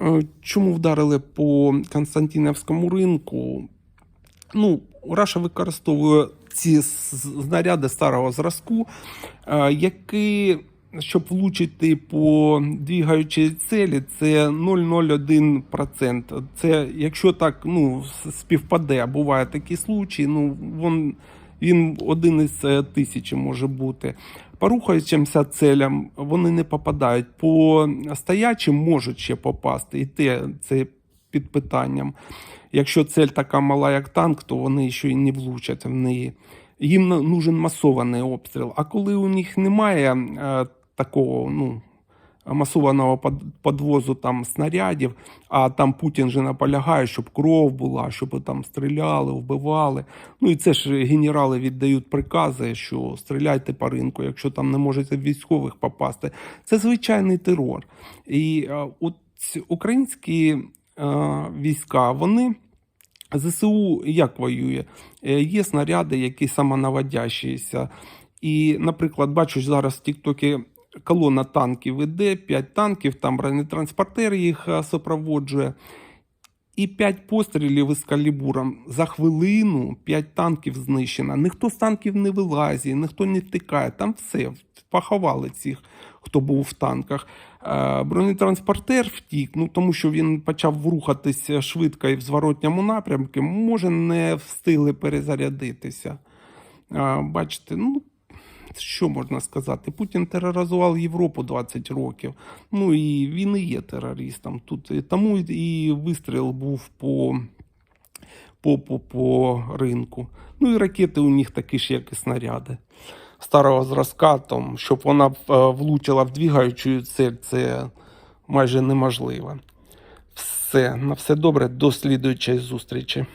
Е, Чому вдарили по Константинівському ринку? Ну, Раша використовує ці знаряди старого зразку, е, які, щоб влучити по двігаючій цілі, це 0,01%. Це якщо так ну, співпаде, буває такі случаї, ну, він, він один із е, тисячі може бути. По рухаючимся целям вони не попадають. По стоячим можуть ще попасти, і те це під питанням. Якщо цель така мала, як танк, то вони ще й не влучать в неї. Їм нужен масований обстріл. А коли у них немає е, такого ну, масованого подвозу там снарядів, а там Путін же наполягає, щоб кров була, щоб там стріляли, вбивали. Ну і це ж генерали віддають прикази, що стріляйте по ринку, якщо там не можете військових попасти. Це звичайний терор. І е, от українські е, війська, вони. ЗСУ як воює? Е, Є снаряди, які самонаводящіся. І, наприклад, бачу зараз в Тіктокі колона танків іде, 5 танків, там бронетранспортер їх е, супроводжує. І 5 пострілів із калібуром. За хвилину 5 танків знищено. Ніхто з танків не вилазить, ніхто не втикає. Там все, поховали цих, хто був в танках. Е, Бронетранспортер втік, ну тому що він почав рухатися швидко і в зворотньому напрямку, може, не встигли перезарядитися. Е, Бачите, ну. Що можна сказати? Путін тероризував Європу 20 років. Ну і він і є терористом. Тут тому і вистріл був по, по, по, по ринку. Ну і ракети у них такі ж, як і снаряди. Старого зразка, там, щоб вона е, влучила в двігаючу цель, це майже неможливо. Все, на все добре, до слідуючої зустрічі.